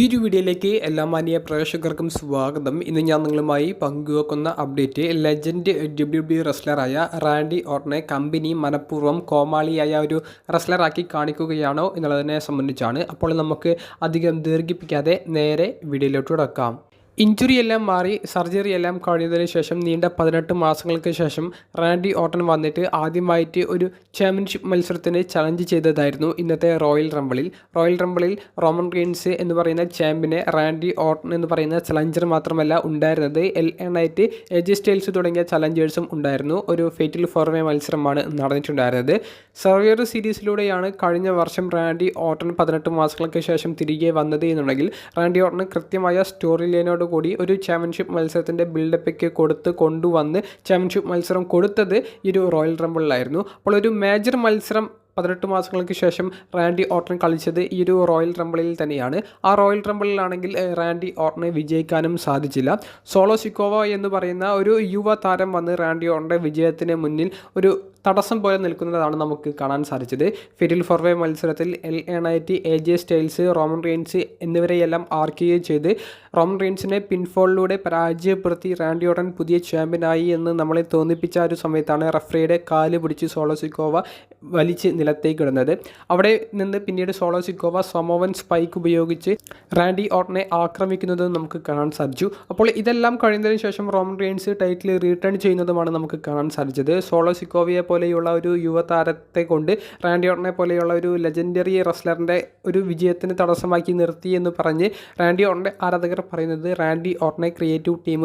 പുതിയൊരു വീഡിയോയിലേക്ക് എല്ലാ മാന്യ പ്രേക്ഷകർക്കും സ്വാഗതം. ഇന്ന് ഞാൻ നിങ്ങളുമായി പങ്കുവെക്കുന്ന അപ്ഡേറ്റ് ലെജൻഡ് ഡബ്ല്യു ഡി റെസ്ലറായ റാൻഡി ഓർണെ കമ്പനി മനഃപൂർവം കോമാളിയായ ഒരു റെസ്ലറാക്കി കാണിക്കുകയാണോ എന്നുള്ളതിനെ സംബന്ധിച്ചാണ്. അപ്പോൾ നമുക്ക് അധികം ദീർഘിപ്പിക്കാതെ നേരെ വീഡിയോയിലോട്ട് കിടക്കാം. ഇഞ്ചുറി എല്ലാം മാറി സർജറി എല്ലാം കഴിഞ്ഞതിന് ശേഷം നീണ്ട പതിനെട്ട് മാസങ്ങൾക്ക് ശേഷം റാൻഡി ഓട്ടൺ വന്നിട്ട് ആദ്യമായിട്ട് ഒരു ചാമ്പ്യൻഷിപ്പ് മത്സരത്തിന് ചലഞ്ച് ചെയ്തതായിരുന്നു ഇന്നത്തെ റോയൽ റംബിളിൽ റോയൽ റംബിളിൽ റോമൻ റീൻസ് എന്ന് പറയുന്ന ചാമ്പ്യനെ റാൻഡി ഓട്ടൺ എന്ന് പറയുന്ന ചലഞ്ചർ മാത്രമല്ല ഉണ്ടായിരുന്നത്. എൽ എണ്ണായിട്ട് എജ് സ്റ്റൈൽസ് തുടങ്ങിയ ചലഞ്ചേഴ്സും ഉണ്ടായിരുന്നു. ഒരു ഫേറ്റിൽ ഫോർവേ മത്സരമാണ് നടന്നിട്ടുണ്ടായിരുന്നത്. സർവിയർ സീരീസിലൂടെയാണ് കഴിഞ്ഞ വർഷം റാൻഡി ഓട്ടൺ പതിനെട്ട് മാസങ്ങൾക്ക് ശേഷം തിരികെ വന്നത് എന്നുണ്ടെങ്കിൽ റാൻഡി ഓട്ടൺ കൃത്യമായ സ്റ്റോറി ലൈനോട് കൂടി ഒരു ചാമ്പ്യൻഷിപ്പ് മത്സരത്തിന്റെ ബിൽഡപ്പൊക്കെ കൊടുത്ത് കൊണ്ടുവന്ന് ചാമ്പ്യൻഷിപ്പ് മത്സരം കൊടുത്തത് ഈ ഒരു റോയൽ റംബിളിലായിരുന്നു അപ്പോൾ ഒരു മേജർ മത്സരം പതിനെട്ട് മാസങ്ങൾക്ക് ശേഷം റാൻഡി ഓട്ടൺ കളിച്ചത് ഈ ഒരു റോയൽ റംബിളിൽ തന്നെയാണ്. ആ റോയൽ റംബിളിലാണെങ്കിൽ റാൻഡി ഓട്ടനെ വിജയിക്കാനും സാധിച്ചില്ല. സോളോ സിക്കോവ എന്ന് പറയുന്ന ഒരു യുവ താരം വന്ന് റാൻഡി ഓട്ടന്റെ വിജയത്തിന് മുന്നിൽ ഒരു തടസ്സം പോലെ നിൽക്കുന്നതാണ് നമുക്ക് കാണാൻ സാധിച്ചത്. ഫെരിൽ ഫോർവേ മത്സരത്തിൽ എൽ എണൈറ്റി A J Styles Roman Reigns എന്നിവരെയെല്ലാം ആർക്കുകയും ചെയ്ത് റോമൻ റെയിൻസിനെ പിൻഫോളിലൂടെ പരാജയപ്പെടുത്തി റാൻഡി ഓട്ടൻ പുതിയ ചാമ്പ്യനായി എന്ന് നമ്മളെ തോന്നിപ്പിച്ച ഒരു സമയത്താണ് റഫറിയുടെ കാൽ പിടിച്ച് സോളോസിക്കോവ വലിച്ച് നിലത്തേക്ക് ഇടുന്നത്. അവിടെ നിന്ന് പിന്നീട് സോളോസിക്കോവ സമോവൻ സ്പൈക്ക് ഉപയോഗിച്ച് റാൻഡി ഓട്ടനെ ആക്രമിക്കുന്നത് നമുക്ക് കാണാൻ സാധിച്ചു. അപ്പോൾ ഇതെല്ലാം കഴിഞ്ഞതിന് ശേഷം റോമൻ റെയിൻസ് ടൈറ്റിൽ റീട്ടേൺ ചെയ്യുന്നതുമാണ് നമുക്ക് കാണാൻ സാധിച്ചത്. സോളോ സിക്കോവിയെ പോലെയുള്ള ഒരു യുവതാരത്തെ കൊണ്ട് റാൻഡി ഓട്ടനെ പോലെയുള്ള ഒരു ലെജൻഡറി റെസ്ലറിന്റെ ഒരു വിജയത്തിന് തടസ്സമാക്കി നിർത്തി എന്ന് പറഞ്ഞ് റാൻഡി ഓട്ടന്റെ ആരാധകർ പറയുന്നത് റാൻഡി ഓട്ടനെ ക്രിയേറ്റീവ് ടീം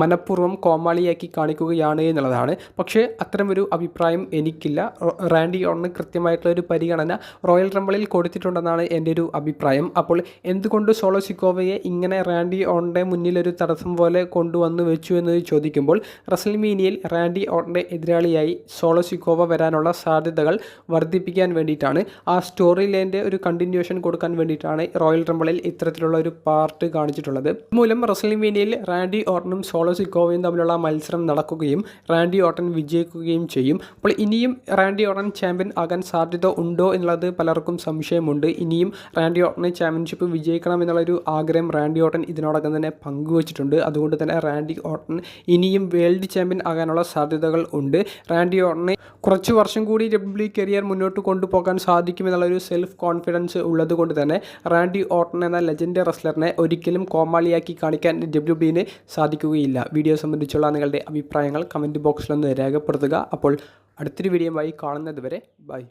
മനഃപൂർവം കോമാളിയാക്കി കാണിക്കുകയാണ് എന്നുള്ളതാണ്. പക്ഷേ അത്തരമൊരു അഭിപ്രായം എനിക്കില്ല. റാൻഡി ഓണിന് കൃത്യമായിട്ടുള്ള ഒരു പരിഗണന റോയൽ റംബിളിൽ കൊടുത്തിട്ടുണ്ടെന്നാണ് എന്റെ ഒരു അഭിപ്രായം. അപ്പോൾ എന്തുകൊണ്ട് സോളോ സിക്കോവയെ ഇങ്ങനെ റാൻഡി ഓണിന്റെ മുന്നിലൊരു തടസ്സം പോലെ കൊണ്ടുവന്നു വെച്ചു എന്ന് ചോദിക്കുമ്പോൾ റസൽമീനിയയിൽ റാൻഡി ഓണിന്റെ എതിരാളിയായി സോളോ സിക്കോവ വരാനുള്ള സാധ്യതകൾ വർദ്ധിപ്പിക്കാൻ വേണ്ടിയിട്ടാണ്. ആ സ്റ്റോറി ലൈന്റെ ഒരു കണ്ടിന്യൂഷൻ കൊടുക്കാൻ വേണ്ടിയിട്ടാണ് റോയൽ റംബിളിൽ ഇത്തരത്തിലുള്ള ഒരു പാർട്ട് കാണിച്ചിട്ടുള്ളത്. മൂലം റസൽമീനിയയിൽ റാൻഡി ഓർണും സോളോ സിക്കോവയും തമ്മിലുള്ള മത്സരം നടക്കുകയും റാൻഡി ഓട്ടൻ വിജയിക്കുകയും ചെയ്യും. അപ്പോൾ ഇനിയും റാൻഡി ഓട്ടൻ ചാമ്പ്യൻ ആകാൻ സാധ്യത ഉണ്ടോ എന്നുള്ളത് പലർക്കും സംശയമുണ്ട്. ഇനിയും റാൻഡി ഓട്ടനെ ചാമ്പ്യൻഷിപ്പ് വിജയിക്കണം എന്നുള്ളൊരു ആഗ്രഹം റാൻഡി ഓട്ടൻ ഇതിനോടകം തന്നെ പങ്കുവച്ചിട്ടുണ്ട്. അതുകൊണ്ട് തന്നെ റാൻഡി ഓട്ടൻ ഇനിയും വേൾഡ് ചാമ്പ്യൻ ആകാനുള്ള സാധ്യതകൾ ഉണ്ട്. റാൻഡി ഓട്ടനെ കുറച്ച് വർഷം കൂടി ഡബ്ല്യു കരിയർ മുന്നോട്ട് കൊണ്ടുപോകാൻ സാധിക്കും സാധിക്കുമെന്നുള്ളൊരു സെൽഫ് കോൺഫിഡൻസ് ഉള്ളത് കൊണ്ട് തന്നെ റാൻഡി ഓട്ടൻ എന്ന ലെജൻഡ് റെസ്ലറിനെ ഒരിക്കലും കോമാളിയാക്കി കാണിക്കാൻ ഡബ്ല്യു ബിന് സാധിക്കുകയില്ല. വീഡിയോ സംബന്ധിച്ചുള്ള നിങ്ങളുടെ അഭിപ്രായങ്ങൾ കമന്റ് ബോക്സിലൊന്ന് രേഖപ്പെടുത്തുക. അപ്പോൾ അടുത്തൊരു വീഡിയോ കാണുന്നത് കാണുന്നതുവരെ ബൈ